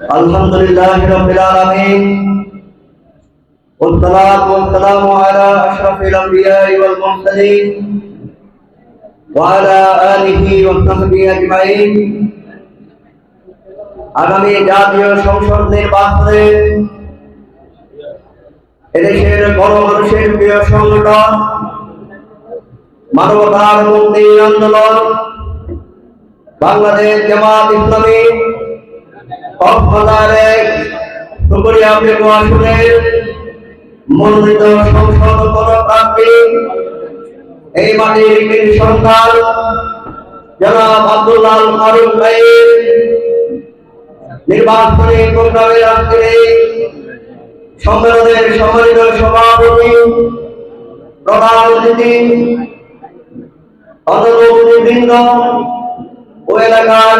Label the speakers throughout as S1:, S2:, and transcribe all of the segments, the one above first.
S1: الحمد لله رب العالمين والصلاة والسلام على أشرف الأنبياء والمرسلين وعلى آله وصحبه أجمعين আগামী জাতীয় সংসদ নির্বাচনে এদেশের বড় মানুষের প্রিয় সংগঠন মানবতার মুক্তি আন্দোলন বাংলাদেশ জামাত ইসলামী কক্সবাজারের সুপুরিয়া প্রেম আসনের মনোনীত সংসদ পদপ্রার্থী, এই মাটির বীর সন্তান জনাব আব্দুল্লাহ ফারুক ভাইয়ের নির্বাচনী প্রোগ্রামের আজকের সম্মেলনের সম্মানিত সভাপতি, প্রধান অতিথি অতিথিবৃন্দ ও এলাকার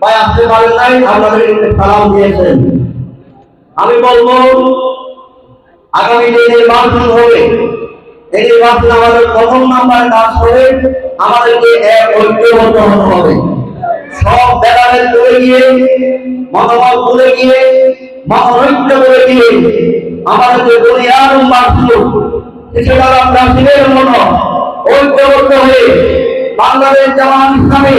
S1: ভাই আসতে পারেন নাই, আপনাদের সালাম দিয়েছেন। আমি বলব, আগামী যে নির্বাচন হবে এই নির্বাচন আমাদের প্রথম নাম্বার কাজ হবে আমাদেরকে এক ঐক্যবদ্ধ হতে হবে। সব ব্যাপারে তুলে গিয়ে, মতামত তুলে গিয়ে, মতনৈক্য করে গিয়ে আমাদের যে দুনিয়ার মাত্র সেটা আমরা শিবের মতো ঐক্যবদ্ধ হয়ে বাংলাদেশ জামাত ইসলামী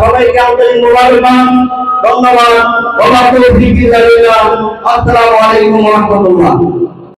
S1: সবাইকে আন্তরিক মোবারকবাদ ধন্যবাদ। ওয়া বারাকাতুহু ফিকি আসসালামু আলাইকুম ওয়া রাহমাতুল্লাহ।